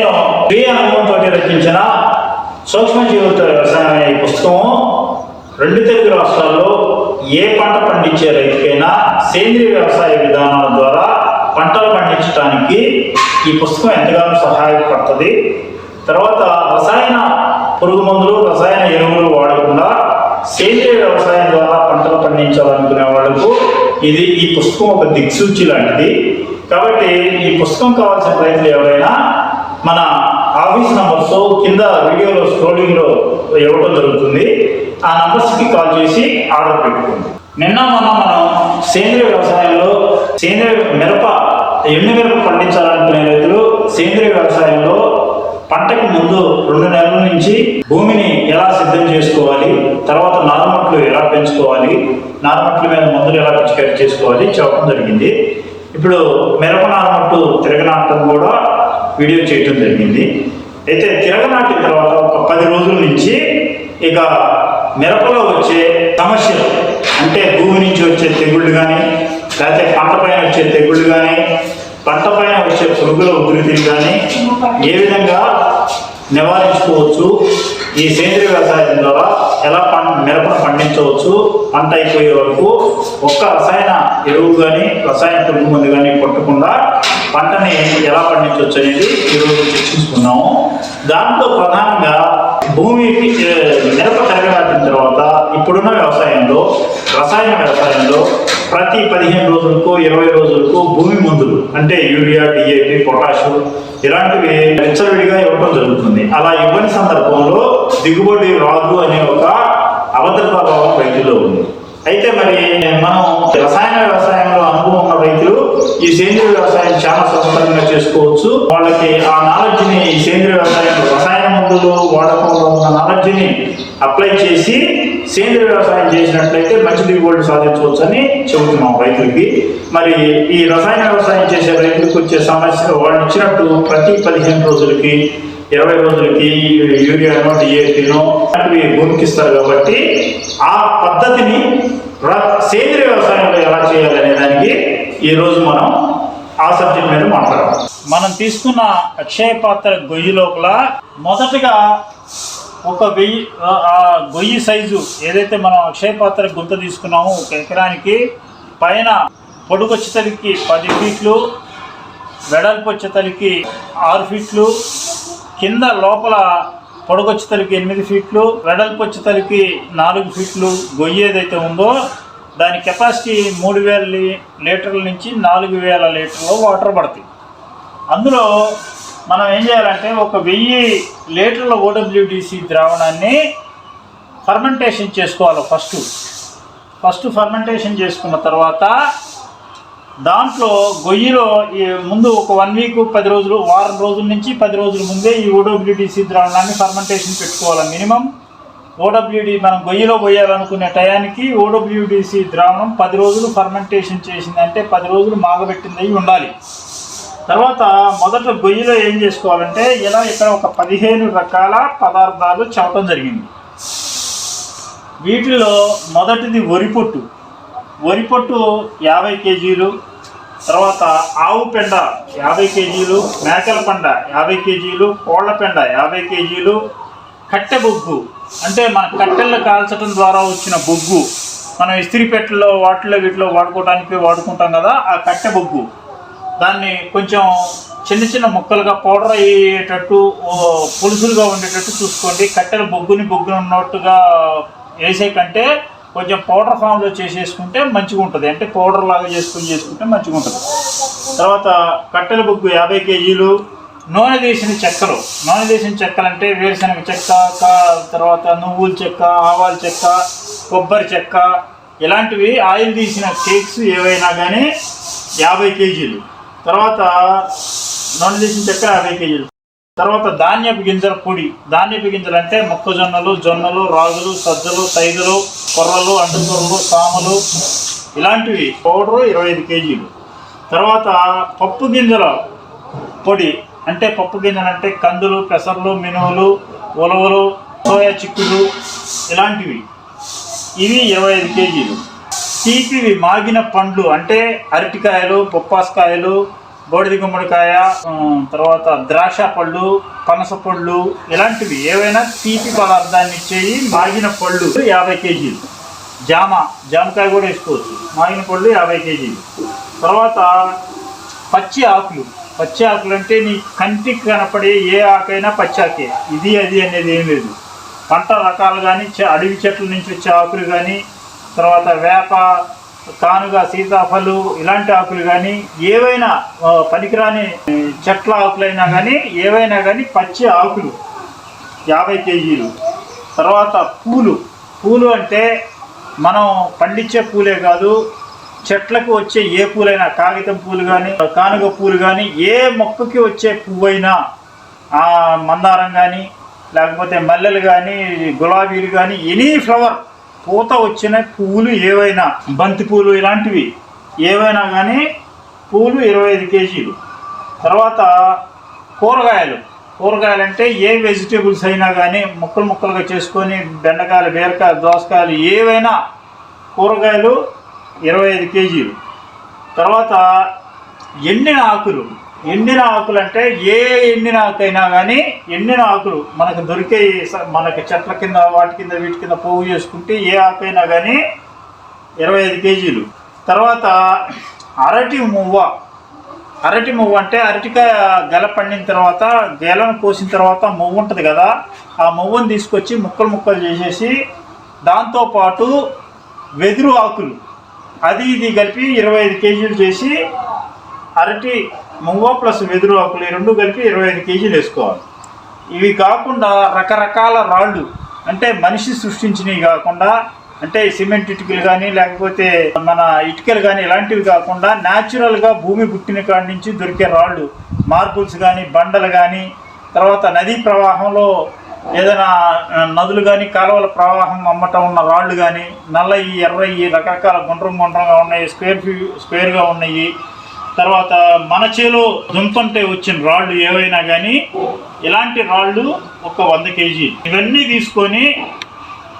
నేను స్వీయ అనుభవంతో రచించిన సూక్ష్మజీవులతో వ్యవసాయం అనే పుస్తకం రెండు తెలుగు రాష్ట్రాల్లో ఏ పంట పండించే రైతుకైనా సేంద్రియ వ్యవసాయ విధానాల ద్వారా పంటలు పండించడానికి ఈ పుస్తకం ఎంతగానో సహాయపడుతుంది. తర్వాత రసాయన పురుగు మందులు రసాయన ఎరువులు వాడకుండా సేంద్రియ వ్యవసాయం ద్వారా పంటలు పండించాలనుకునే వాళ్ళకు ఇది ఈ పుస్తకం ఒక దిక్సూచి లాంటిది. కాబట్టి ఈ పుస్తకం కావాల్సిన రైతులు ఎవరైనా మన ఆఫీస్ నంబర్స్ కింద వీడియోలో స్క్రోలింగ్లో ఇవ్వడం జరుగుతుంది. ఆ నంబర్స్కి కాల్ చేసి ఆర్డర్ పెట్టుకోండి. నిన్న మొన్న మనం సేంద్రియ వ్యవసాయంలో సేంద్రియ మిరప ఎండు మిరప పండించాలనుకునే రైతులు సేంద్రియ వ్యవసాయంలో పంటకు ముందు రెండు నెలల నుంచి భూమిని ఎలా సిద్ధం చేసుకోవాలి తర్వాత నారుమట్లు ఎలా పెంచుకోవాలి నారుమట్ల మీద మందులు ఎలా పిచికారీ చేసుకోవాలి చెప్పడం జరిగింది. ఇప్పుడు మిరప నారుమట్టు తిరగనాటం కూడా వీడియో చేయటం జరిగింది. అయితే తిరగనాటిన తర్వాత ఒక పది రోజుల నుంచి ఇక మిరపలో వచ్చే సమస్యలు అంటే భూమి నుంచి వచ్చే తెగుళ్ళు కానీ లేకపోతే పంట పైన వచ్చే తెగుళ్ళు కానీ పంట పైన వచ్చే పురుగుల ఉధృతిని కానీ ఏ విధంగా నివారించుకోవచ్చు ఈ సేంద్రియ వ్యవసాయం ద్వారా ఎలా పం మిరపను పండించవచ్చు పంట అయిపోయే వరకు ఒక్క రసాయన ఎరువు కానీ రసాయన పురుగు మందు కానీ కొట్టకుండా పంటని ఎలా పండించవచ్చు అనేది ఈరోజు చర్చించుకున్నాము. దాంట్లో ప్రధానంగా భూమికి మిరప తిరగడాటిన తర్వాత ఇప్పుడున్న వ్యవసాయంలో రసాయన వ్యవసాయంలో ప్రతి పదిహేను రోజులకు ఇరవై రోజులకు భూమి మందులు అంటే యూరియా డిఏపి పొటాషు ఇలాంటివి విచ్చలవిడిగా ఇవ్వడం జరుగుతుంది. అలా ఇవ్వని సందర్భంలో దిగుబడి రాదు అనే ఒక అభద్రతా భావం రైతుల్లో ఉంది. అయితే మరి మనం రసాయన వ్యవసాయంలో అనుభవం ఉన్న రైతులు ఈ సేంద్రియ వ్యవసాయం చాలా స్వస్థంగా చేసుకోవచ్చు. వాళ్ళకి ఆ నాలెడ్జ్ని ఈ సేంద్రియ వ్యవసాయం రసాయన మందులు వాడకంలో ఉన్న నాలెడ్జ్ని అప్లై చేసి సేంద్రియ వ్యవసాయం చేసినట్లయితే మంచి దిగుబడి సాధించవచ్చు అని చెబుతున్నాం రైతులకి. మరి ఈ రసాయన వ్యవసాయం చేసే రైతులకు వచ్చే సమస్య వాళ్ళు ఇచ్చినట్టు ప్రతి పదిహేను రోజులకి ఇరవై రోజులకి యూరియానో డిఏపినో అలాంటివి భూమికి ఇస్తారు కాబట్టి ఆ పద్ధతిని సేంద్రియ వ్యవసాయంలో ఎలా చేయాలనే దానికి ఈ రోజు మనం ఆ సబ్జెక్ట్ మీద మాట్లాడదాం. మనం తీసుకున్న అక్షయ పాత్ర గొయ్యి లోపల మొదటగా ఒక వెయ్యి ఆ- ఆ గొయ్యి సైజు ఏదైతే మనం అక్షయ పాత్ర గుంత తీసుకున్నామో ఒక ఎకరానికి పైన పొడుగు వచ్చేసరికి పది ఫీట్లు వెడల్పు వచ్చేసరికి ఆరు ఫీట్లు కింద లోపల పొడుగు వచ్చేసరికి ఎనిమిది ఫీట్లు వెడల్పు వచ్చేసరికి నాలుగు ఫీట్లు గొయ్యి ఏదైతే ఉందో దాని కెపాసిటీ మూడు వేల లీటర్ల నుంచి నాలుగు వేల లీటర్లు వాటర్ పడతాయి. అందులో మనం ఏం చేయాలంటే ఒక వెయ్యి లీటర్ల ఓడబ్ల్యూడిసి ద్రావణాన్ని ఫర్మెంటేషన్ చేసుకోవాలి ఫస్ట్. ఫస్ట్ ఫర్మెంటేషన్ చేసుకున్న తర్వాత దాంట్లో గొయ్యిలో ఈ ముందు ఒక వన్ వీక్ పది రోజులు వారం రోజుల నుంచి పది రోజుల ముందే ఈ ఓడబ్ల్యూడిసి ద్రావణాన్ని ఫర్మెంటేషన్ పెట్టుకోవాలి మినిమం. ఓడబ్ల్యూడి మనం గొయ్యిలో పోయాలనుకునే టయానికి ఓడబ్ల్యూడిసి ద్రావణం పది రోజులు ఫర్మెంటేషన్ చేసిందంటే పది రోజులు మాగబెట్టింది అయి ఉండాలి. తర్వాత మొదట గొయ్యిలో ఏం చేసుకోవాలంటే ఇలా ఇక్కడ ఒక పదిహేను రకాల పదార్థాలు చెప్పడం జరిగింది. వీటిలో మొదటిది వరిపొట్టు వరిపొట్టు యాభై కేజీలు తర్వాత ఆవు పెండ యాభై కేజీలు మేకల పెండ యాభై కేజీలు కోళ్ళ పెండ యాభై కేజీలు కట్టె బొగ్గు. అంటే మన కట్టెల్లో కాల్చడం ద్వారా వచ్చిన బొగ్గు. మనం ఇస్త్రీ పెట్టెల్లో వాటిలో వీటిలో వాడుకోవడానికి వాడుకుంటాం కదా ఆ కట్టె బొగ్గు. దాన్ని కొంచెం చిన్న చిన్న ముక్కలుగా పౌడర్ అయ్యేటట్టు పులుసులుగా ఉండేటట్టు చూసుకోండి. కట్టెల బొగ్గుని బొగ్గుని ఉన్నట్టుగా వేసే కంటే కొంచెం పౌడర్ ఫామ్లో చేసేసుకుంటే మంచిగా ఉంటుంది. అంటే పౌడర్ లాగా చేసుకుని చేసుకుంటే మంచిగా ఉంటుంది. తర్వాత కట్టెల బొగ్గు యాభై కేజీలు నూనె తీసిన చెక్కలు. నూనె తీసిన చెక్కలు అంటే వేరుశనగ చెక్క తర్వాత నువ్వుల చెక్క ఆవాల చెక్క కొబ్బరి చెక్క ఇలాంటివి ఆయిల్ తీసిన కేక్స్ ఏవైనా కానీ యాభై కేజీలు. తర్వాత నూనె తీసిన చెక్క యాభై కేజీలు. తర్వాత ధాన్యపు గింజల పొడి. ధాన్యపు గింజలు అంటే మొక్కజొన్నలు జొన్నలు రాగులు సజ్జలు తైదులు కొర్రలు అండుకొర్రలు సామలు. ఇలాంటివి పౌడరు ఇరవై ఐదు కేజీలు. తర్వాత పప్పు గింజల పొడి. అంటే పప్పు గింజలు అంటే కందులు పెసర్లు మినువులు ఉలవలు సోయా చిక్కులు ఇలాంటివి. ఇవి ఇరవై ఐదు కేజీలు. తీపివి మాగిన పండ్లు అంటే అరటికాయలు బొప్పాసకాయలు బోడిది గుమ్మడికాయ తర్వాత ద్రాక్ష పళ్ళు పనస పళ్ళు ఇలాంటివి ఏవైనా తీపి పదార్థాన్ని ఇచ్చేవి మాగిన పళ్ళు యాభై కేజీలు. జామ జామకాయ కూడా వేసుకోవచ్చు. మాగిన పళ్ళు యాభై కేజీలు. తర్వాత పచ్చి ఆకులు. పచ్చి ఆకులు అంటే నీ కంటికి కనపడే ఏ ఆకైనా పచ్చి ఆకే. ఇది అది అనేది ఏం లేదు. పంట రకాలు కానీ అడవి చెట్ల నుంచి వచ్చే ఆకులు కానీ తర్వాత వేప కానుగ సీతాఫలు ఇలాంటి ఆకులు కానీ ఏవైనా పనికిరాని చెట్ల ఆకులైనా కానీ ఏవైనా కానీ పచ్చి ఆకులు యాభై కేజీలు. తర్వాత పూలు. పూలు అంటే మనం పండించే పూలే కాదు చెట్లకు వచ్చే ఏ పూలైనా కాగితం పూలు కానీ కానుగ పూలు కానీ ఏ మొక్కకి వచ్చే పువ్వైనా ఆ మందారం కానీ లేకపోతే మల్లెలు కానీ గులాబీలు కానీ ఎనీ ఫ్లవర్ పూత వచ్చిన పువ్వులు ఏవైనా బంతి పువ్వులు ఇలాంటివి ఏవైనా కానీ పూలు ఇరవై ఐదు కేజీలు. తర్వాత కూరగాయలు. కూరగాయలు అంటే ఏ వెజిటేబుల్స్ అయినా కానీ ముక్కలు ముక్కలుగా చేసుకొని బెండకాయలు బీరకాయలు దోసకాయలు ఏవైనా కూరగాయలు ఇరవై ఐదు కేజీలు. తర్వాత ఎండిన ఆకులు. ఎండిన ఆకులు అంటే ఏ ఎండిన ఆకైనా కానీ ఎండిన ఆకులు మనకు దొరికే స- మనకి చెట్ల కింద వాటి కింద వీటి కింద పోగు చేసుకుంటే ఏ ఆకైనా కానీ ఇరవై ఐదు కేజీలు. తర్వాత అరటి మువ్వ. అరటి మువ్వ అంటే అరటికాయ గెల పండిన తర్వాత గెలను కోసిన తర్వాత మువ్వ ఉంటుంది కదా ఆ మువ్వను తీసుకొచ్చి ముక్కలు ముక్కలు చేసేసి దాంతోపాటు వెదురు ఆకులు. అది ఇది కలిపి ఇరవై ఐదు కేజీలు చేసి అరటి మువ్వ ప్లస్ వెదురు ఆకులు ఈ రెండు కలిపి ఇరవై ఐదు కేజీలు వేసుకోవాలి. ఇవి కాకుండా రకరకాల రాళ్ళు అంటే మనిషి సృష్టించినవి కాకుండా అంటే సిమెంట్ ఇటుకలు కానీ లేకపోతే మన ఇటుకలు కానీ ఇలాంటివి కాకుండా న్యాచురల్గా భూమి పుట్టిన కాడి నుంచి దొరికే రాళ్ళు మార్బుల్స్ కానీ బండలు కానీ తర్వాత నదీ ప్రవాహంలో ఏదైనా నదులు కానీ కాలువల ప్రవాహం అమ్మటం ఉన్న రాళ్ళు కానీ నల్లయి ఈ రకరకాల గుండ్రం గుండ్రంగా ఉన్నాయి స్క్వేర్ ఫీ స్క్వేర్గా ఉన్నాయి తర్వాత మన చేలో దుంపంటే వచ్చిన రాళ్ళు ఏవైనా కానీ ఇలాంటి రాళ్ళు ఒక వంద కేజీ. ఇవన్నీ తీసుకొని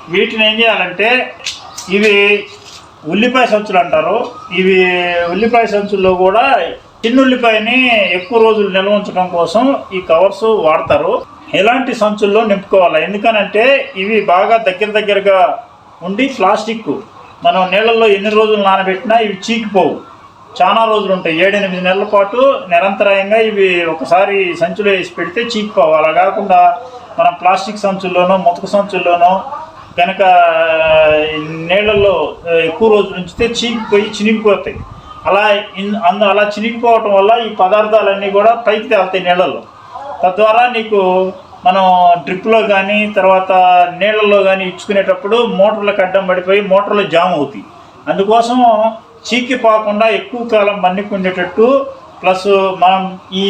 వీటిని ఏం చేయాలంటే ఇవి ఉల్లిపాయ సంచులు అంటారు. ఇవి ఉల్లిపాయ సంచుల్లో కూడా చిన్న ఉల్లిపాయని ఎక్కువ రోజులు నిల్వ ఉంచడం కోసం ఈ కవర్స్ వాడతారు. ఇలాంటి సంచుల్లో నింపుకోవాలి? ఎందుకనంటే ఇవి బాగా దగ్గర దగ్గరగా ఉండి ప్లాస్టిక్. మనం నీళ్ళల్లో ఎన్ని రోజులు నానబెట్టినా ఇవి చీకిపోవు. చాలా రోజులు ఉంటాయి ఏడెనిమిది నెలల పాటు నిరంతరాయంగా ఇవి ఒకసారి సంచులో వేసి పెడితే చీకిపోవు అలా కాకుండా మనం ప్లాస్టిక్ సంచుల్లోనో ముతక సంచుల్లోనో కనుక నీళ్ళల్లో ఎక్కువ రోజులు ఉంచితే చీకిపోయి చినిగిపోతాయి. అలా ఇన్ అందు అలా చినిగిపోవటం వల్ల ఈ పదార్థాలన్నీ కూడా పైకి తేలుతాయి నీళ్ళల్లో. తద్వారా నీకు మనం డ్రిప్లో కానీ తర్వాత నీళ్ళల్లో కానీ ఇచ్చుకునేటప్పుడు మోటార్లకు అడ్డం పడిపోయి మోటార్లు జామ్ అవుతాయి. అందుకోసం చీకిపోకుండా ఎక్కువ కాలం మన్నికుండేటట్టు ప్లస్ మనం ఈ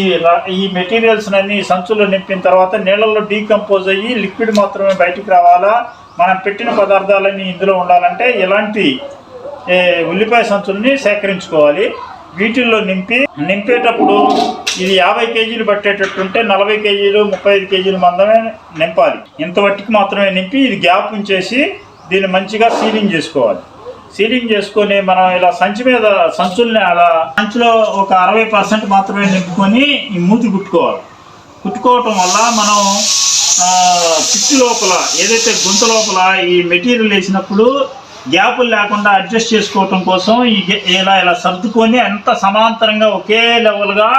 ఈ మెటీరియల్స్ అన్ని సంచుల్లో నింపిన తర్వాత నీళ్ళల్లో డీకంపోజ్ అయ్యి లిక్విడ్ మాత్రమే బయటికి రావాలా? మనం పెట్టిన పదార్థాలన్నీ ఇందులో ఉండాలంటే ఎలాంటి ఉల్లిపాయ సంచుల్ని సేకరించుకోవాలి. వీటిల్లో నింపి నింపేటప్పుడు ఇది యాభై కేజీలు పట్టేటట్టుంటే నలభై కేజీలు ముప్పై ఐదు కేజీలు మందమే నింపాలి. ఇంత మట్టికి మాత్రమే నింపి ఇది గ్యాప్ ఉంచేసి దీన్ని మంచిగా సీలింగ్ చేసుకోవాలి. సీలింగ్ చేసుకొని మనం ఇలా సంచి మీద సంచుల్ని అలా సంచిలో ఒక అరవై పర్సెంట్ మాత్రమే నింపుకొని ఈ మూతి కుట్టుకోవాలి. కుట్టుకోవటం వల్ల మనం ఆ, పిచ్చి లోపల ఏదైతే గుంత లోపల ఈ మెటీరియల్ వేసినప్పుడు గ్యాపులు లేకుండా అడ్జస్ట్ చేసుకోవటం కోసం ఈ ఇలా ఇలా సర్దుకొని అంత సమాంతరంగా ఒకే లెవెల్గా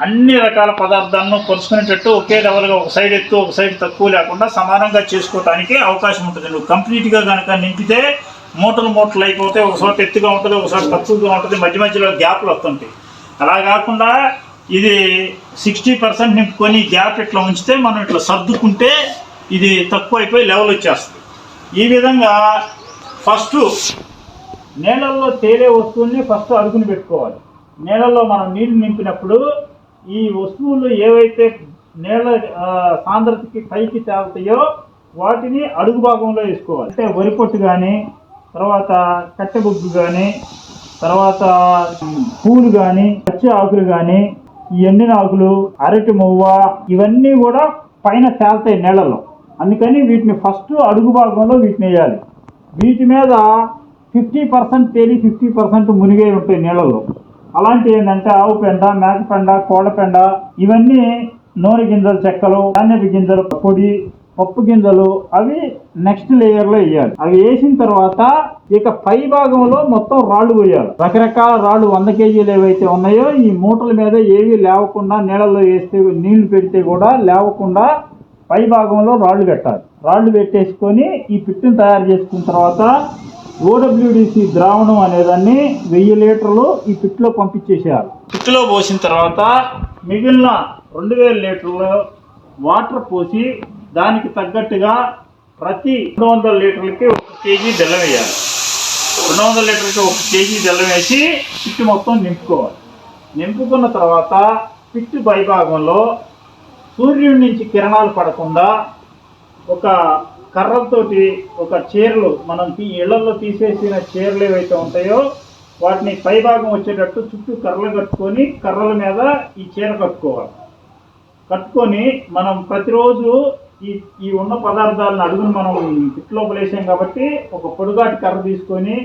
అన్ని రకాల పదార్థాలను కొలుసుకునేటట్టు ఒకే లెవెల్గా ఒక సైడ్ ఎత్తు ఒక సైడ్ తక్కువ లేకుండా సమానంగా చేసుకోవడానికి అవకాశం ఉంటుంది. నువ్వు కంప్లీట్గా కనుక నింపితే మూటలు మూటలు అయిపోతే ఒకసారి ఎత్తుగా ఉంటుంది ఒకసారి తక్కువగా ఉంటుంది మధ్య మధ్యలో గ్యాప్లు వస్తుంటాయి. అలా కాకుండా ఇది సిక్స్టీ పర్సెంట్ నింపుకొని గ్యాప్ ఇట్లా ఉంచితే మనం ఇట్లా సర్దుకుంటే ఇది తక్కువ అయిపోయి లెవెల్ వచ్చేస్తుంది. ఈ విధంగా ఫస్ట్ నీళ్ళల్లో తేలే వస్తువుల్ని ఫస్ట్ అడుగుని పెట్టుకోవాలి. నీళ్ళల్లో మనం నీళ్ళు నింపినప్పుడు ఈ వస్తువులు ఏవైతే నేల సాంద్రతకి పైకి తేలుతాయో వాటిని అడుగు భాగంలో వేసుకోవాలి. అంటే వరి పొట్టు కానీ తర్వాత కట్టెబొగ్గు కానీ తర్వాత పూలు కానీ పచ్చి ఆకులు కానీ ఈ ఎండిన ఆకులు అరటి మువ్వ ఇవన్నీ కూడా పైన తేలుతాయి నీళ్ళలో. అందుకని వీటిని ఫస్ట్ అడుగు భాగంలో వీటిని వేయాలి. వీటి మీద ఫిఫ్టీ పర్సెంట్ తేలి ఫిఫ్టీ పర్సెంట్ మునిగే ఉంటాయి నీళ్ళలో. అలాంటి ఏంటంటే ఆవు పెండ మేక పెండ కోడ పెండ ఇవన్నీ నూనె గింజల చెక్కలు ధాన్యపు గింజలు పొడి పప్పు గింజలు అవి నెక్స్ట్ లేయర్లో వేయాలి. అవి వేసిన తర్వాత ఇక పై భాగంలో మొత్తం రాళ్ళు పోయాలి రకరకాల రాళ్ళు వంద కేజీలు ఏవైతే ఉన్నాయో ఈ మూటల మీద ఏవి లేవకుండా నీళ్ళలో వేస్తే నీళ్ళు పెడితే కూడా లేవకుండా పై భాగంలో రాళ్ళు పెట్టాలి. రాళ్ళు పెట్టేసుకొని ఈ పిట్టును తయారు చేసుకున్న తర్వాత ఓడబ్ల్యూడిసి ద్రావణం అనేదాన్ని వెయ్యి లీటర్లు ఈ పిట్లో పంపించేసేయాలి. పిట్లో పోసిన తర్వాత మిగిలిన రెండు వేల లీటర్లు వాటర్ పోసి దానికి తగ్గట్టుగా ప్రతి రెండు వందల లీటర్లకి ఒక కేజీ బెల్లం వేయాలి. రెండు వందల లీటర్లకి ఒక కేజీ బెల్లం వేసి పిట్టు మొత్తం నింపుకోవాలి. నింపుకున్న తర్వాత పిట్టు పైభాగంలో సూర్యుడి నుంచి కిరణాలు పడకుండా ఒక కర్రలతోటి ఒక చీరలు మనం ఇళ్ళలో తీసేసిన చీరలు ఏవైతే ఉంటాయో వాటిని పైభాగం వచ్చేటట్టు చుట్టూ కర్రలు కట్టుకొని కర్రల మీద ఈ చీర కట్టుకోవాలి. కట్టుకొని మనం ప్రతిరోజు ఈ ఈ ఉన్న పదార్థాలను అడుగును మనం పిట్లో వేసాం కాబట్టి ఒక పొడుగాటి కర్ర తీసుకొని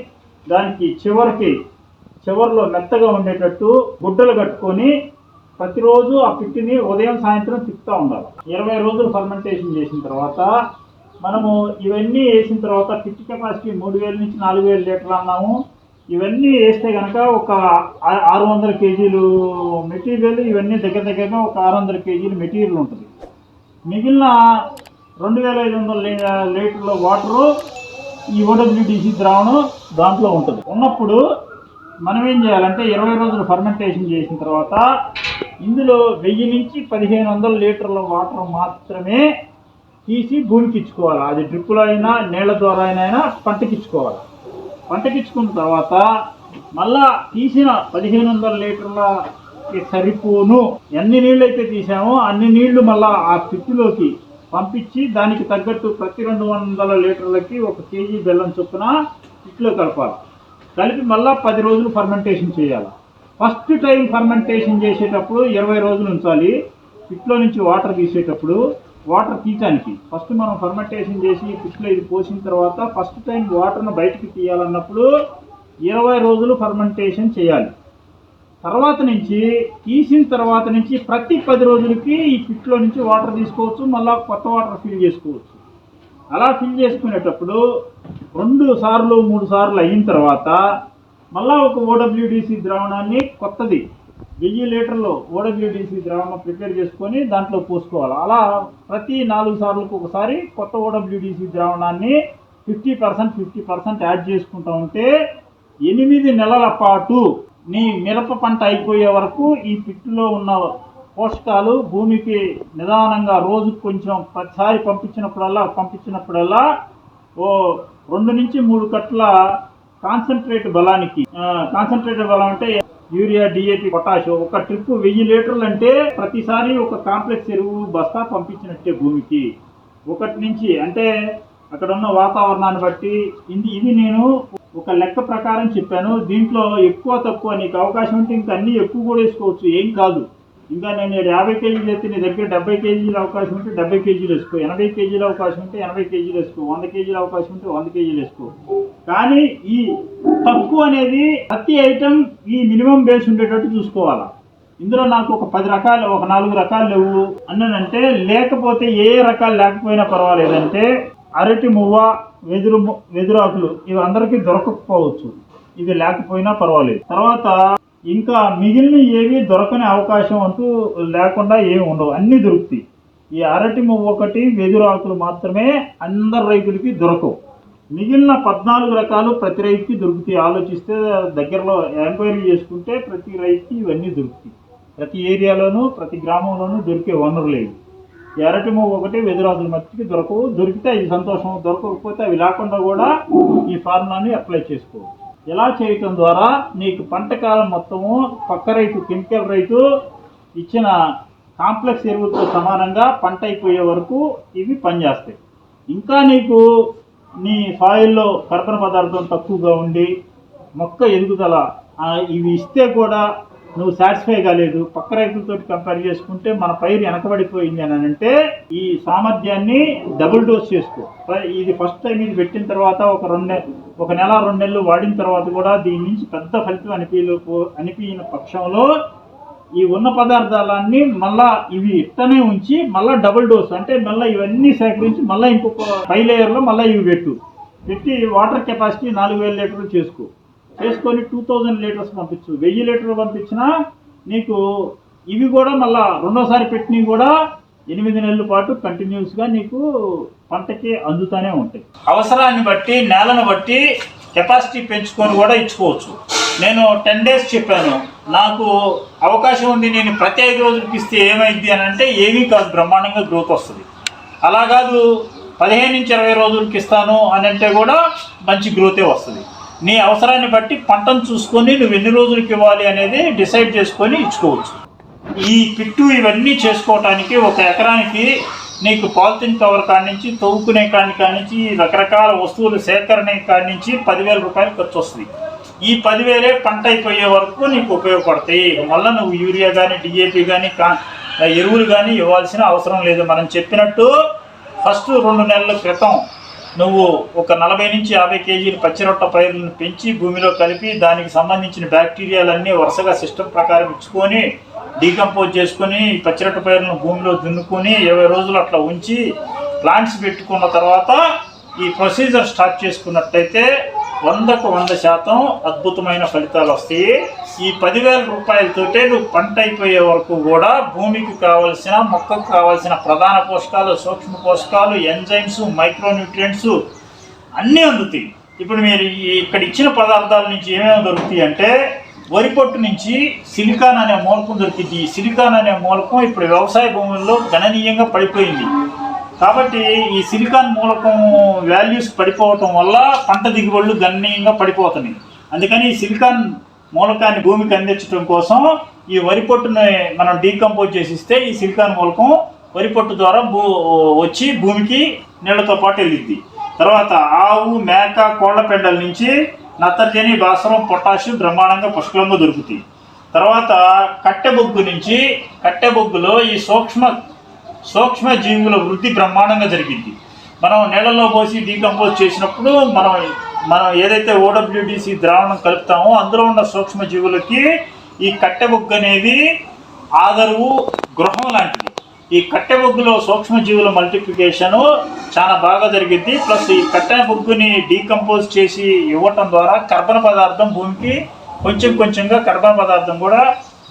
దానికి చివరికి చివర్లో మెత్తగా ఉండేటట్టు గుడ్డలు కట్టుకొని ప్రతిరోజు ఆ పిట్టిని ఉదయం సాయంత్రం తిప్పుతూ ఉండాలి. ఇరవై రోజులు ఫర్మెంటేషన్ చేసిన తర్వాత మనము ఇవన్నీ వేసిన తర్వాత పిట్టి కెపాసిటీ మూడు వేల నుంచి నాలుగు వేల లీటర్లు అన్నాము. ఇవన్నీ వేస్తే కనుక ఒక ఆరు వందల కేజీలు మెటీరియల్ ఇవన్నీ దగ్గర దగ్గరగా ఒక ఆరు వందల కేజీలు మెటీరియల్ ఉంటుంది. మిగిలిన రెండు వేల ఐదు వందల లీటర్ల వాటరు ఈ ఓడబ్ల్యూడిసి ద్రావణం దాంట్లో ఉంటుంది. ఉన్నప్పుడు మనం ఏం చేయాలంటే ఇరవై రోజులు ఫర్మెంటేషన్ చేసిన తర్వాత ఇందులో వెయ్యి నుంచి పదిహేను వందల లీటర్ల వాటర్ మాత్రమే తీసి భూమికి ఇచ్చుకోవాలి అది డ్రిప్పులో అయినా నీళ్ళ ద్వారా అయినా పంటకిచ్చుకోవాలి. పంటకిచ్చుకున్న తర్వాత మళ్ళా తీసిన పదిహేను వందల లీటర్ల సరిపోను. ఎన్ని నీళ్ళు అయితే తీసామో అన్ని నీళ్ళు మళ్ళా ఆ పిచ్చిలోకి పంపించి దానికి తగ్గట్టు ప్రతి రెండు వందల లీటర్లకి ఒక కేజీ బెల్లం చొప్పున పిచ్చిలో కలపాలి. కలిపి మళ్ళా పది రోజులు ఫర్మెంటేషన్ చేయాలి. ఫస్ట్ టైం ఫర్మెంటేషన్ చేసేటప్పుడు ఇరవై రోజులు ఉంచాలి. పిట్లో నుంచి వాటర్ తీసేటప్పుడు వాటర్ తీయటానికి. ఫస్ట్ మనం ఫర్మెంటేషన్ చేసి పిట్లో ఇది పోసిన తర్వాత ఫస్ట్ టైం వాటర్ను బయటికి తీయాలన్నప్పుడు ఇరవై రోజులు ఫర్మెంటేషన్ చేయాలి. తర్వాత నుంచి తీసిన తర్వాత నుంచి ప్రతి పది రోజులకి ఈ పిట్లో నుంచి వాటర్ తీసుకోవచ్చు మళ్ళీ కొత్త వాటర్ ఫిల్ చేసుకోవచ్చు. అలా ఫిల్ చేసుకునేటప్పుడు రెండు సార్లు మూడు సార్లు అయిన తర్వాత మళ్ళా ఒక ఓడబ్ల్యూడిసి ద్రావణాన్ని కొత్తది వెయ్యి లీటర్లు ఓడబ్ల్యూడిసి ద్రావణం ప్రిపేర్ చేసుకొని దాంట్లో పోసుకోవాలి. అలా ప్రతి నాలుగు సార్లకు ఒకసారి కొత్త ఓడబ్ల్యూడిసి ద్రావణాన్ని fifty percent fifty percent add చేసుకుంటూ ఉంటే ఎనిమిది నెలల పాటు నీ మిరప పంట అయిపోయే వరకు ఈ పిట్టులో ఉన్న పోషకాలు భూమికి నిదానంగా రోజుకు కొంచెం ప్రతిసారి పంపించినప్పుడల్లా పంపించినప్పుడల్లా ఓ రెండు నుంచి మూడు కట్ల కాన్సన్ట్రేట్ బలానికి కాన్సన్ట్రేట్ బలం అంటే యూరియా డిఏపి పొటాష్ ఒక ట్రిప్ వెయ్యి లీటర్లు అంటే ప్రతిసారి ఒక కాంప్లెక్స్ ఎరువు బస్తా పంపించినట్టే భూమికి. ఒకటి నుంచి అంటే అక్కడ ఉన్న వాతావరణాన్ని బట్టి ఇది ఇది నేను ఒక లెక్క ప్రకారం చెప్పాను దీంట్లో ఎక్కువ తక్కువ నీకు అవకాశం ఉంటే ఇంకా అన్ని ఎక్కువ కూడా వేసుకోవచ్చు ఏం కాదు. ఇంకా నేను యాభై కేజీలు అయితే నీ దగ్గర డెబ్బై కేజీల అవకాశం ఉంటే డెబ్బై కేజీలు వేసుకో ఎనభై కేజీల అవకాశం ఉంటే ఎనభై కేజీలు వేసుకో వంద కేజీల అవకాశం ఉంటే వంద కేజీలు వేసుకో. కానీ ఈ తక్కువ అనేది ప్రతి ఐటెం ఈ మినిమం బేస్ ఉండేటట్టు చూసుకోవాలా. ఇందులో నాకు ఒక పది రకాలు ఒక నాలుగు రకాలు లేవు. అన్నానంటే లేకపోతే ఏ రకాలు లేకపోయినా పర్వాలేదంటే అరటి మువ్వ వెదురు ము- వెదురాకులు ఇవి అందరికీ దొరకకపోవచ్చు. ఇది లేకపోయినా పర్వాలేదు. తర్వాత ఇంకా మిగిలిన ఏవి దొరకని అవకాశం అంటూ లేకుండా ఏమి ఉండవు. అన్నీ దొరుకుతాయి. ఈ అరటి మువ్వ ఒకటి వెదురాకులు మాత్రమే అందరు రైతులకి దొరకవు. మిగిలిన పద్నాలుగు రకాలు ప్రతి రైతుకి దొరుకుతాయి. ఆలోచిస్తే దగ్గరలో ఎంక్వైరీ చేసుకుంటే ప్రతి రైతుకి ఇవన్నీ దొరుకుతాయి. ప్రతి ఏరియాలోనూ ప్రతి గ్రామంలోనూ దొరికే వనరు ఎరటిమో ఒకటి వెదురాజుల మట్టికి దొరకవు. దొరికితే ఇది సంతోషం దొరకకపోతే అవి లేకుండా కూడా ఈ ఫార్ములాని అప్లై చేసుకోవచ్చు. ఇలా చేయటం ద్వారా నీకు పంట కాలం మొత్తము పక్క రైతు కెమికల్ రైతు ఇచ్చిన కాంప్లెక్స్ ఎరువులతో సమానంగా పంట అయిపోయే వరకు ఇవి పనిచేస్తాయి. ఇంకా నీకు నీ సాయిల్లో కర్బన పదార్థం తక్కువగా ఉండి మొక్క ఎదుగుదల ఇవి ఇస్తే కూడా నువ్వు సాటిస్ఫై కాలేదు పక్క రైతులతో కంపేర్ చేసుకుంటే మన పైరు వెనకబడిపోయింది అని అంటే ఈ సామర్థ్యాన్ని డబుల్ డోస్ చేసుకో. ఇది ఫస్ట్ టైం ఇది పెట్టిన తర్వాత ఒక రెండు ఒక నెల రెండు నెలలు వాడిన తర్వాత కూడా దీని నుంచి పెద్ద ఫలితం అనిపించ అనిపించిన పక్షంలో ఈ ఉన్న పదార్థాలన్నీ మళ్ళా ఇవి ఇట్టనే ఉంచి మళ్ళా డబుల్ డోస్ అంటే మళ్ళీ ఇవన్నీ సేకరించి మళ్ళీ ఇంకొక పై లేయర్లో మళ్ళీ ఇవి పెట్టు. పెట్టి వాటర్ కెపాసిటీ నాలుగు వేల లీటర్లు చేసుకో. చేసుకొని టూ థౌజండ్ లీటర్స్ పంపించు. వెయ్యి లీటర్లు పంపించినా నీకు ఇవి కూడా మళ్ళా రెండోసారి పెట్టినవి కూడా ఎనిమిది నెలల పాటు కంటిన్యూస్గా నీకు పంటకి అందుతానే ఉంటాయి. అవసరాన్ని బట్టి నేలను బట్టి కెపాసిటీ పెంచుకొని కూడా ఇచ్చుకోవచ్చు. నేను టెన్ డేస్ చెప్పాను. నాకు అవకాశం ఉంది నేను ప్రతి ఐదు రోజులకి ఇస్తే ఏమైంది అని అంటే ఏమీ కాదు బ్రహ్మాండంగా గ్రోత్ వస్తుంది. అలా కాదు పదిహేను నుంచి ఇరవై రోజులకి ఇస్తాను అని అంటే కూడా మంచి గ్రోతే వస్తుంది. నీ అవసరాన్ని బట్టి పంటను చూసుకొని నువ్వు ఎన్ని రోజులకి ఇవ్వాలి అనేది డిసైడ్ చేసుకొని ఇచ్చుకోవచ్చు. ఈ పిట్టు ఇవన్నీ చేసుకోవటానికి ఒక ఎకరానికి నీకు పాలిథిన్ కవర్ కాడి నుంచి తవ్వుకునే కాడి కాడి నుంచి రకరకాల వస్తువులు సేకరణ కాడి నుంచి పదివేల రూపాయలు ఖర్చు వస్తుంది. ఈ పదివేలే పంట అయిపోయే వరకు నీకు ఉపయోగపడతాయి. మళ్ళీ నువ్వు యూరియా కానీ డిఏపి కానీ కా ఎరువులు కానీ ఇవ్వాల్సిన అవసరం లేదు. మనం చెప్పినట్టు ఫస్ట్ రెండు నెలల క్రితం నువ్వు ఒక నలభై నుంచి యాభై కేజీలు పచ్చిరొట్ట పైరులను పెంచి భూమిలో కలిపి దానికి సంబంధించిన బ్యాక్టీరియాలన్నీ వరుసగా సిస్టమ్ ప్రకారం ఇచ్చుకొని డీకంపోజ్ చేసుకొని పచ్చిరొట్ట పైర్లను భూమిలో దున్నుకొని ఇరవై రోజులు అట్లా ఉంచి ప్లాంట్స్ పెట్టుకున్న తర్వాత ఈ ప్రొసీజర్ స్టార్ట్ చేసుకున్నట్టయితే వందకు వంద శాతం అద్భుతమైన ఫలితాలు వస్తాయి. ఈ పదివేల రూపాయలతోటే నువ్వు పంట అయిపోయే వరకు కూడా భూమికి కావలసిన మొక్కకు కావలసిన ప్రధాన పోషకాలు సూక్ష్మ పోషకాలు ఎంజైమ్స్ మైక్రోన్యూట్రియంట్స్ అన్నీ అందుతాయి. ఇప్పుడు మీరు ఇక్కడ ఇచ్చిన పదార్థాల నుంచి ఏమేమి దొరుకుతాయి అంటే వరి పొట్టు నుంచి సిలికాన్ అనే మూలకం దొరికింది. ఈ సిలికాన్ అనే మూలకం ఇప్పుడు వ్యవసాయ భూముల్లో గణనీయంగా పడిపోయింది. కాబట్టి ఈ సిలికాన్ మూలకం వాల్యూస్ పడిపోవటం వల్ల పంట దిగుబడులు గణనీయంగా పడిపోతున్నాయి. అందుకని ఈ సిలికాన్ మూలకాన్ని భూమికి అందించడం కోసం ఈ వరి పొట్టుని మనం డీకంపోజ్ చేసిస్తే ఈ సిలికాన్ మూలకం వరి పొట్టు ద్వారా భూ వచ్చి భూమికి నీళ్ళతో పాటు వెళ్ళిద్ది. తర్వాత ఆవు మేక కోళ్ళ పెండల నుంచి నత్రజని భాస్వరం పొటాషియం బ్రహ్మాండంగా పుష్కలంగా దొరుకుతాయి. తర్వాత కట్టె బొగ్గు నుంచి కట్టె బొగ్గులో ఈ సూక్ష్మ సూక్ష్మ జీవుల వృద్ధి బ్రహ్మాండంగా జరిగింది. మనం నీళ్ళలో పోసి డీకంపోజ్ చేసినప్పుడు మనం మనం ఏదైతే ఓడబ్ల్యూడిసి ద్రావణం కలుపుతామో అందులో ఉన్న సూక్ష్మ జీవులకి ఈ కట్టె బొగ్గు అనేది ఆదరువు గృహం లాంటిది. ఈ కట్టె బొగ్గులో సూక్ష్మ జీవుల మల్టిప్లికేషన్ చాలా బాగా జరిగింది. ప్లస్ ఈ కట్టె బొగ్గుని డీకంపోజ్ చేసి ఇవ్వటం ద్వారా కర్బన పదార్థం భూమికి కొంచెం కొంచెంగా కర్బన పదార్థం కూడా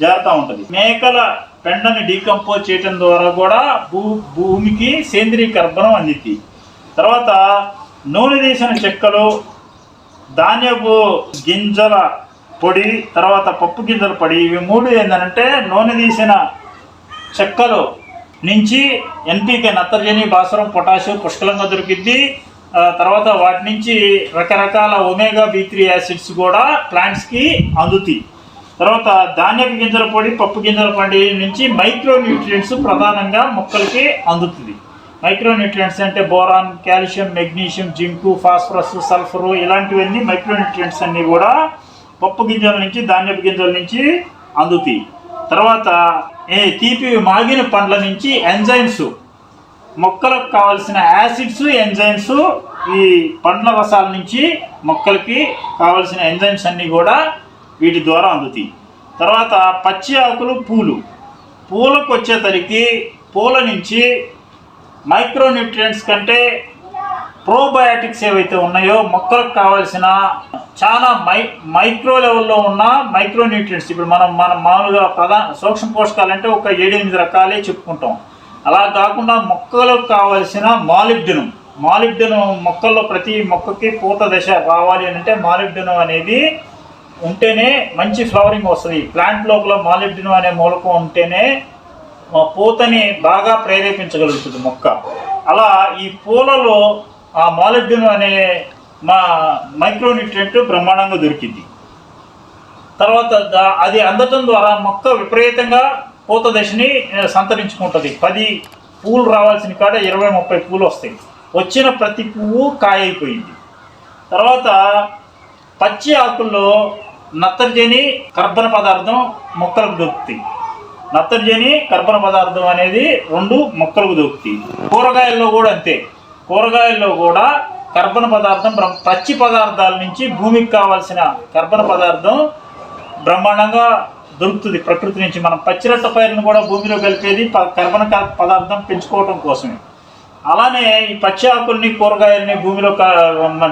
జారుతూ ఉంటుంది. మేకల పెండని డీకంపోజ్ చేయటం ద్వారా కూడా భూ భూమికి సేంద్రీయ కర్బనం అందిద్ది. తర్వాత నూనె తీసిన చెక్కలు ధాన్యపు గింజల పొడి తర్వాత పప్పు గింజల పొడి ఇవి మూడు ఏంటంటే నూనె తీసిన చెక్కలు నుంచి ఎన్పికే నత్రజని భాస్వరం పొటాషియం పుష్కలంగా దొరికిద్ది. తర్వాత వాటి నుంచి రకరకాల ఒమేగా బీ త్రీ యాసిడ్స్ కూడా ప్లాంట్స్కి అందుతాయి తర్వాత ధాన్యపు గింజల పొడి పప్పు గింజల పొడి నుంచి మైక్రో న్యూట్రియంట్స్ ప్రధానంగా మొక్కలకి అందుతుంది. మైక్రో న్యూట్రియంట్స్ అంటే boron calcium magnesium zinc phosphorus sulphur ఇలాంటివన్నీ మైక్రో న్యూట్రియంట్స్ అన్నీ కూడా పప్పు గింజల నుంచి ధాన్యపు గింజల నుంచి అందుతాయి. తర్వాత ఏ తీపి మాగిన పండ్ల నుంచి ఎంజైమ్స్. మొక్కలకు కావాల్సిన యాసిడ్స్ ఎంజైమ్స్ ఈ పండ్ల రసాల నుంచి మొక్కలకి కావాల్సిన ఎంజైమ్స్ అన్నీ కూడా వీటి ద్వారా అందుతాయి. తర్వాత పచ్చి ఆకులు పూలు. పూలకు వచ్చేసరికి పూల నుంచి మైక్రోన్యూట్రియంట్స్ కంటే ప్రోబయాటిక్స్ ఏవైతే ఉన్నాయో మొక్కలకు కావాల్సిన చాలా మై మైక్రో లెవెల్లో ఉన్న మైక్రోన్యూట్రియంట్స్. ఇప్పుడు మనం మనం మామూలుగా ప్రధాన సూక్ష్మ పోషకాలు అంటే ఒక ఏడెనిమిది రకాలే చెప్పుకుంటాం. అలా కాకుండా మొక్కలకు కావాల్సిన మాలిబ్డినం మాలిబ్డినం మొక్కల్లో ప్రతి మొక్కకి పూత దశ రావాలి అని అంటే మాలిబ్డినం అనేది ఉంటేనే మంచి ఫ్లవరింగ్ వస్తుంది. ప్లాంట్ లోపల మాలిబ్డినం అనే మూలకం ఉంటేనే పూతని బాగా ప్రేరేపించగలుగుతుంది మొక్క. అలా ఈ పూలలో ఆ మాలిబ్డినం అనే మా మైక్రోన్యూట్రియంట్ బ్రహ్మాండంగా దొరికింది తర్వాత అది అందటం ద్వారా మొక్క విపరీతంగా పూత దశని సంతరించుకుంటుంది. పది పూలు రావాల్సిన కాడ ఇరవై ముప్పై పూలు వస్తాయి. వచ్చిన ప్రతి పువ్వు కాయ అయిపోయింది తర్వాత పచ్చి ఆకుల్లో నత్రజని కర్బన పదార్థం మొక్కలకు దొరుకుతాయి. నత్రజని కర్బన పదార్థం అనేది రెండు మొక్కలకు దొరుకుతాయి. కూరగాయల్లో కూడా అంతే. కూరగాయల్లో కూడా కర్బన పదార్థం పచ్చి పదార్థాల నుంచి భూమికి కావాల్సిన కర్బన పదార్థం బ్రహ్మాండంగా దొరుకుతుంది. ప్రకృతి నుంచి మనం పచ్చిరట్ట పైరును కూడా భూమిలో కలిపేది ప- కర్బన క- పదార్థం పెంచుకోవటం కోసమే. అలానే ఈ పచ్చి ఆకుల్ని కూరగాయల్ని భూమిలో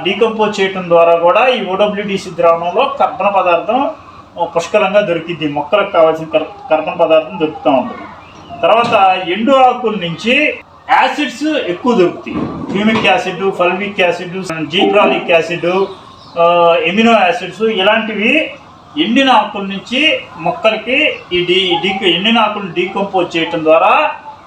డీకంపోజ్ చేయటం ద్వారా కూడా ఈ ఓడబ్ల్యూడిసి ద్రావణంలో కర్బన పదార్థం పుష్కలంగా దొరికింది మొక్కలకు కావాల్సిన కర్- కర్బన పదార్థం దొరుకుతూ ఉంటుంది. తర్వాత ఎండు ఆకుల నుంచి యాసిడ్స్ ఎక్కువ దొరుకుతాయి. Humic acid fulvic acid gibberellic acid amino acids ఇలాంటివి ఎండిన ఆకుల నుంచి మొక్కలకి ఈ డీ డీ ఎండిన ఆకులను డీకంపోజ్ చేయటం ద్వారా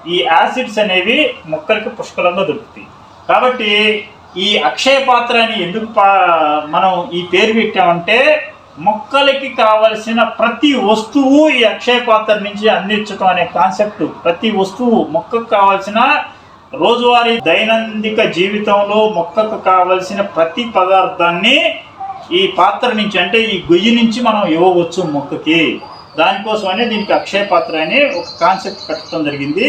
ఈ యాసిడ్స్ అనేవి మొక్కలకి పుష్కలంగా దొరుకుతాయి. కాబట్టి ఈ అక్షయ పాత్ర అని ఎందుకు పా- మనం ఈ పేరు పెట్టామంటే మొక్కలకి కావలసిన ప్రతి వస్తువు ఈ అక్షయ పాత్ర నుంచి అందించడం అనే కాన్సెప్ట్. ప్రతి వస్తువు మొక్కకు కావలసిన రోజువారీ దైనందిక జీవితంలో మొక్కకు కావలసిన ప్రతి పదార్థాన్ని ఈ పాత్ర నుంచి అంటే ఈ గొయ్యి నుంచి మనం ఇవ్వవచ్చు మొక్కకి. దానికోసమనే దీనికి అక్షయ పాత్ర ఒక కాన్సెప్ట్ పెట్టడం జరిగింది.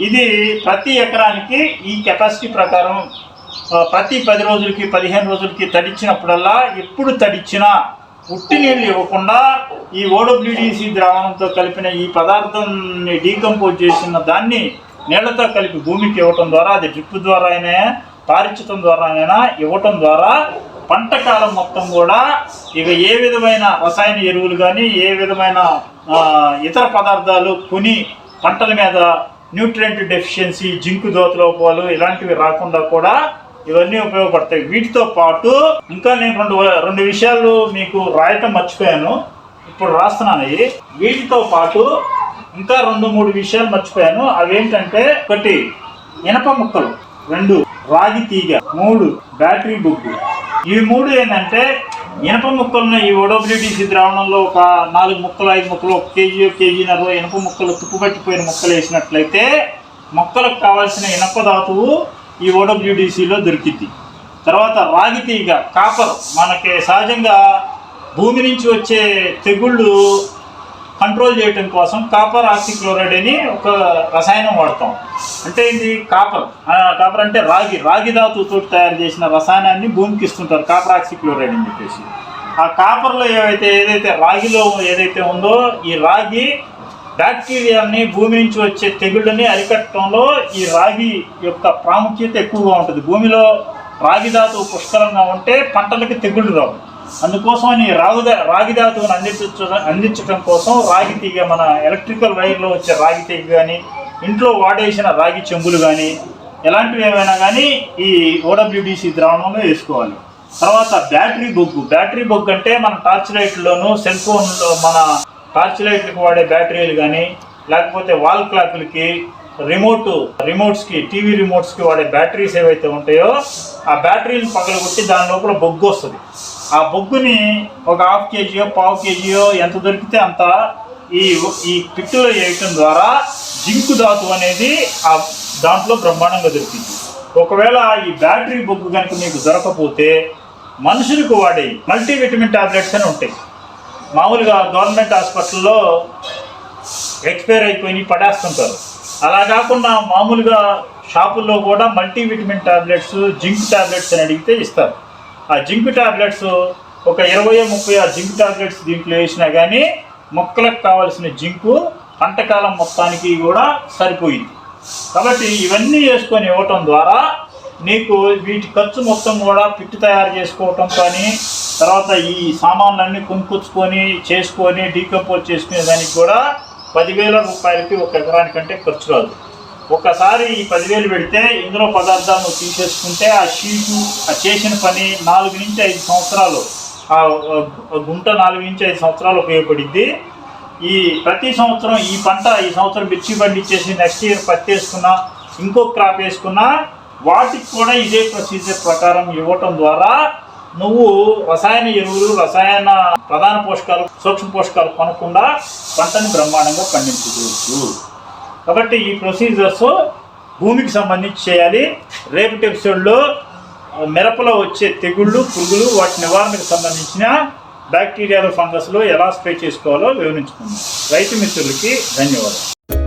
ఇది ప్రతి ఎకరానికి ఈ కెపాసిటీ ప్రకారం ప్రతి పది రోజులకి పదిహేను రోజులకి తడిచ్చినప్పుడల్లా ఎప్పుడు తడిచ్చినా ఉట్టి నీళ్ళు ఇవ్వకుండా ఈ ఓడబ్ల్యూడిసి ద్రావణంతో కలిపిన ఈ పదార్థాన్ని డీకంపోజ్ చేసిన దాన్ని నీళ్ళతో కలిపి భూమికి ఇవ్వటం ద్వారా అది డ్రిప్ ద్వారా అయినా పారించటం ద్వారా అయినా ఇవ్వటం ద్వారా పంట కాలం మొత్తం కూడా ఇక ఏ విధమైన రసాయన ఎరువులు కానీ ఏ విధమైన ఇతర పదార్థాలు కొని పంటల మీద న్యూట్రియంట్ డెఫిషియన్సీ జింకు దోతలోపాలు ఇలాంటివి రాకుండా కూడా ఇవన్నీ ఉపయోగపడతాయి. వీటితో పాటు ఇంకా నేను రెండు రెండు విషయాలు మీకు రాయటం మర్చిపోయాను. ఇప్పుడు రాస్తున్నాను వీటితో పాటు ఇంకా రెండు మూడు విషయాలు మర్చిపోయాను. అవేంటంటే ఒకటి ఇనప ముక్కలు. రెండు రాగి తీగ. మూడు బ్యాటరీ బుగ్గు. ఈ మూడు ఏంటంటే ఇనప ముక్కలను ఈ ఓడబ్ల్యూడిసి ద్రావణంలో ఒక నాలుగు ముక్కలు ఐదు ముక్కలు ఒక కేజీ కేజీన్నర ఇనప ముక్కలు తుప్పుపట్టిపోయిన ముక్కలు వేసినట్లయితే మొక్కలకు కావాల్సిన ఇనప ధాతువు ఈ ఓడబ్ల్యూడిసిలో దొరికిద్ది. తర్వాత రాగి తీగ కాపర్ మనకి సహజంగా భూమి నుంచి వచ్చే తెగుళ్ళు కంట్రోల్ చేయటం కోసం కాపర్ ఆక్సిక్లోరైడ్ అని ఒక రసాయనం వాడతాం. అంటే ఇది కాపర్. కాపర్ అంటే రాగి. రాగి ధాతుతో తయారు చేసిన రసాయనాన్ని భూమికి ఇస్తుంటారు కాపర్ ఆక్సిక్లోరైడ్ అని చెప్పేసి. ఆ కాపర్లో ఏవైతే ఏదైతే రాగిలో ఏదైతే ఉందో ఈ రాగి బ్యాక్టీరియాని భూమి నుంచి వచ్చే తెగుళ్ళని అరికట్టడంలో ఈ రాగి యొక్క ప్రాముఖ్యత ఎక్కువగా ఉంటుంది. భూమిలో రాగి ధాతువు పుష్కలంగా ఉంటే పంటలకు తెగుళ్ళు రావు. అందుకోసమని రాగు రాగి ధాతువును అందించడం అందించడం కోసం రాగి తీగ మన ఎలక్ట్రికల్ వైర్లో వచ్చే రాగి తీగ కానీ ఇంట్లో వాడేసిన రాగి చెంబులు కానీ ఎలాంటివి ఏమైనా కానీ ఈ ఓడబ్ల్యూడిసి ద్రావణంలో వేసుకోవాలి. తర్వాత బ్యాటరీ బొగ్గు. బ్యాటరీ బొగ్గు అంటే మన టార్చ్ లైట్లోను సెల్ ఫోన్లో మన టార్చ్ లైట్లకు వాడే బ్యాటరీలు కానీ లేకపోతే వాల్ క్లాక్లకి రిమోట్ రిమోట్స్కి టీవీ రిమోట్స్కి వాడే బ్యాటరీస్ ఏవైతే ఉంటాయో ఆ బ్యాటరీలు పగలగొట్టి దాని లోపల బొగ్గు వస్తుంది. ఆ బొగ్గుని ఒక హాఫ్ కేజీయో పావు కేజీయో ఎంత దొరికితే అంత ఈ ఈ పిట్టులో వేయటం ద్వారా జింకు ధాతు అనేది ఆ దాంట్లో బ్రహ్మాండంగా దొరికింది. ఒకవేళ ఈ బ్యాటరీ బొగ్గు కనుక మీకు దొరకపోతే మనుషులకు వాడే మల్టీవిటమిన్ టాబ్లెట్స్ అని ఉంటాయి. మామూలుగా గవర్నమెంట్ హాస్పిటల్లో ఎక్స్పైర్ అయిపోయి పడేస్తుంటారు. అలా కాకుండా మామూలుగా షాపుల్లో కూడా మల్టీవిటమిన్ టాబ్లెట్స్ జింక్ టాబ్లెట్స్ అని అడిగితే ఇస్తారు. ఆ జింక్ టాబ్లెట్స్ ఒక ఇరవై ముప్పై ఆ జింక్ టాబ్లెట్స్ దీంట్లో వేసినా కానీ మొక్కలకు కావాల్సిన జింకు పంటకాలం మొత్తానికి కూడా సరిపోయింది. కాబట్టి ఇవన్నీ వేసుకొని ఇవ్వటం ద్వారా నీకు వీటి ఖర్చు మొత్తం కూడా పిట్టు తయారు చేసుకోవటం కానీ తర్వాత ఈ సామాన్లన్నీ కొనుక్కొచ్చుకొని చేసుకొని డీకంపోజ్ చేసుకునే దానికి కూడా పదివేల రూపాయలకి ఒక ఎకరానికంటే ఖర్చు రాదు. ఒకసారి ఈ పదివేలు పెడితే ఇందులో పదార్థాలను తీసేసుకుంటే ఆ షీటు ఆ చేసిన పని నాలుగు నుంచి ఐదు సంవత్సరాలు ఆ గుంట నాలుగు నుంచి ఐదు సంవత్సరాలు ఉపయోగపడింది ఈ ప్రతి సంవత్సరం ఈ పంట ఈ సంవత్సరం మిర్చి పండించేసి నెక్స్ట్ ఇయర్ పత్తి వేసుకున్నా ఇంకో క్రాప్ వేసుకున్నా వాటికి కూడా ఇదే ప్రొసీజర్ ప్రకారం ఇవ్వటం ద్వారా నువ్వు రసాయన ఎరువులు రసాయన ప్రధాన పోషకాలు సూక్ష్మ పోషకాలు కొనకుండా పంటని బ్రహ్మాండంగా పండించుకోవచ్చు కాబట్టి ఈ ప్రొసీజర్స్ భూమికి సంబంధించి చేయాలి. రేపటి ఎపిసోడ్లో మిరపలో వచ్చే తెగుళ్ళు పురుగులు వాటి నివారణకు సంబంధించిన బ్యాక్టీరియాలు ఫంగస్లు ఎలా స్ప్రే చేసుకోవాలో వివరించుకుందాం. రైతు మిత్రులకి ధన్యవాదాలు.